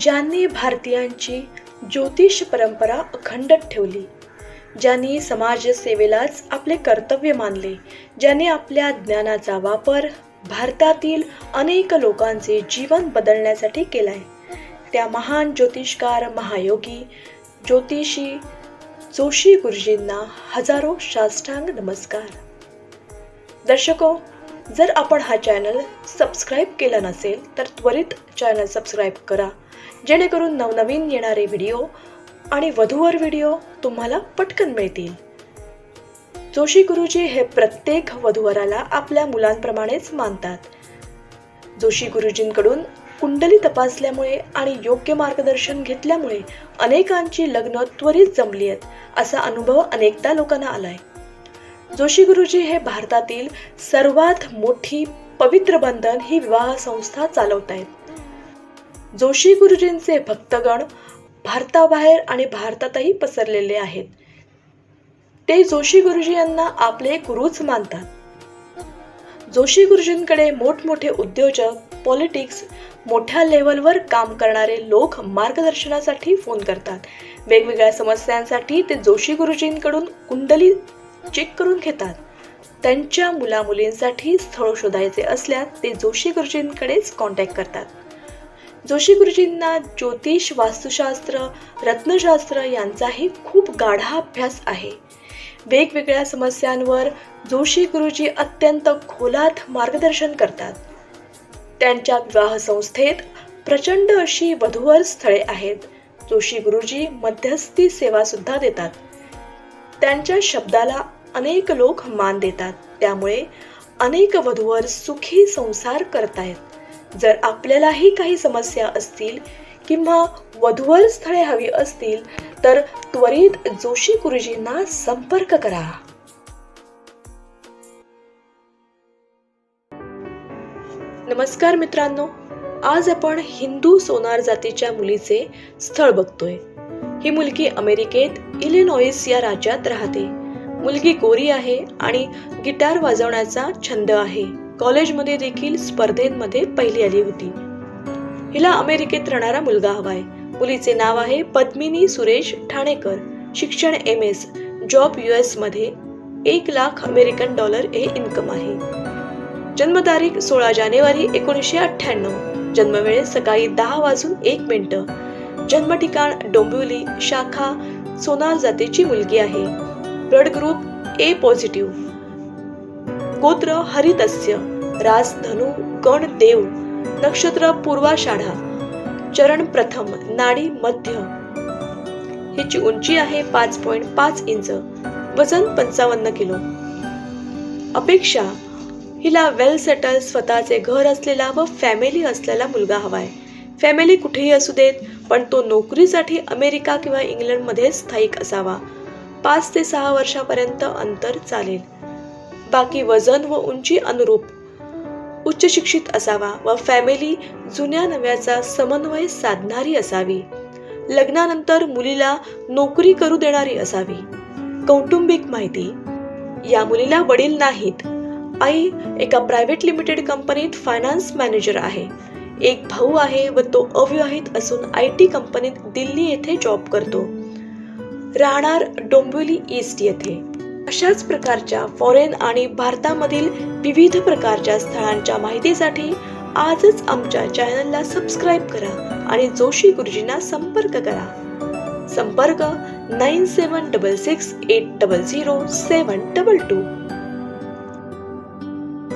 ज्यांनी भारतीयांची ज्योतिष परंपरा अखंड ठेवली ज्यांनी समाजसेवेलाच आपले कर्तव्य मानले ज्यांनी आपल्या ज्ञानाचा वापर भारतातील अनेक लोकांचे जीवन बदलण्यासाठी केलाय त्या महान ज्योतिषकार महायोगी ज्योतिषी जोशी गुरुजींना हजारो साष्टांग नमस्कार. दर्शको जर आपण हा चॅनल सबस्क्राईब केला नसेल तर त्वरित चॅनल सबस्क्राईब करा जेणेकरून नवनवीन येणारे व्हिडिओ आणि वधूवर व्हिडिओ तुम्हाला पटकन मिळतील. जोशी गुरुजी हे प्रत्येक वधूवराला आपल्या मुलांप्रमाणेच मानतात. जोशी गुरुजींकडून कुंडली तपासल्यामुळे आणि योग्य मार्गदर्शन घेतल्यामुळे अनेकांची लग्न त्वरित जमली आहेत असा अनुभव अनेकदा लोकांना आलाय. जोशी गुरुजी हे भारतातील सर्वात मोठी पवित्र बंधन ही विवाह संस्था चालवत आहेत जोशी गुरुजींचे भक्तगण भारताबाहेर आणि भारतातही पसरलेले आहेत. ते जोशी गुरुजी यांना आपले गुरुच मानतात. जोशी गुरुजींकडे मोठमोठे उद्योजक पॉलिटिक्स मोठ्या लेवलवर काम करणारे लोक मार्गदर्शनासाठी फोन करतात. वेगवेगळ्या समस्यांसाठी ते जोशी गुरुजींकडून कुंडली चेक करून घेतात. त्यांच्या मुलामुलींसाठी स्थळ शोधायचे असल्यास ते जोशी गुरुजींकडेच कॉन्टॅक्ट करतात. जोशी गुरुजींना ज्योतिष वास्तुशास्त्र रत्नशास्त्र यांचाही खूप गाढा अभ्यास आहे. वेगवेगळ्या समस्यांवर जोशी गुरुजी अत्यंत खोलात मार्गदर्शन करतात. त्यांच्या विवाह संस्थेत प्रचंड अशी वधूवर स्थळे आहेत. जोशी गुरुजी मध्यस्थी सेवा सुद्धा देतात. त्यांच्या शब्दाला अनेक लोक मान देतात. त्यामुळे अनेक वधूवर सुखी संसार करतायत. जर आपल्यालाही काही समस्या असतील किंवा वधूवर स्थळे हवी असतील तर त्वरित जोशी गुरुजींना संपर्क करा. नमस्कार मित्रांनो आज आपण हिंदू सोनार जातीच्या मुलीचे स्थळ बघतोय. ही मुलगी अमेरिकेत इलिनॉइस या राज्यात राहते. मुलगी गोरी आहे आणि गिटार वाजवण्याचा छंद आहे. कॉलेजमध्ये देखील स्पर्धेमध्ये पहिली आली होती. हिला अमेरिकेत राहणारा मुलगा हवाय. मुलीचे नाव आहे पद्मिनी सुरेश ठाणेकर. शिक्षण एम एस जॉब यू एसमध्ये एक लाख अमेरिकन डॉलर हे इन्कम आहे. जन्मतारीख सोळा जानेवारी एकोणीसशे अठ्ठ्याण्णव. जन्मवेळ सकाळी दहा वाजून एक मिनिटं. जन्म ठिकाण डोंबिवली शाखा सोनार जातीची मुलगी आहे. Blood group A positive. गोत्र हरितस्य रास धनु गण देव नक्षत्र पूर्वाषाढा चरण प्रथम नाडी मध्य. हिची उंची आहे पाच पॉइंट पाच इंच वजन पंचावन्न किलो. अपेक्षा हिला वेल सेटल स्वतःचे घर असलेला व फॅमिली असलेला मुलगा हवाय. फॅमिली कुठेही असू देत पण तो नोकरीसाठी अमेरिका किंवा इंग्लंडमध्ये स्थायिक असावा. पाच ते सहा वर्षापर्यंत अंतर चालेल. बाकी वजन व उंची अनुरूप उच्च शिक्षित असावा व फॅमिली जुन्या नव्याचा समन्वय साधणारी असावी. लग्नानंतर मुलीला नोकरी करू देणारी असावी. कौटुंबिक माहिती. या मुलीला वडील नाहीत. आई एका प्रायव्हेट लिमिटेड कंपनीत फायनान्स मॅनेजर आहे. एक भाऊ आहे व तो अविवाहित असून आय टी कंपनीत दिल्ली येथे जॉब करतो. राहणार डोंबिवली ईस्ट येथे. अशाच प्रकारच्या फॉरेन आणि भारतामधील विविध प्रकारच्या स्थळांच्या माहितीसाठी आजच आमच्या चॅनलला सबस्क्राईब करा आणि जोशी गुरुजींना संपर्क करा. संपर्क nine seven double six eight double zero seven double two.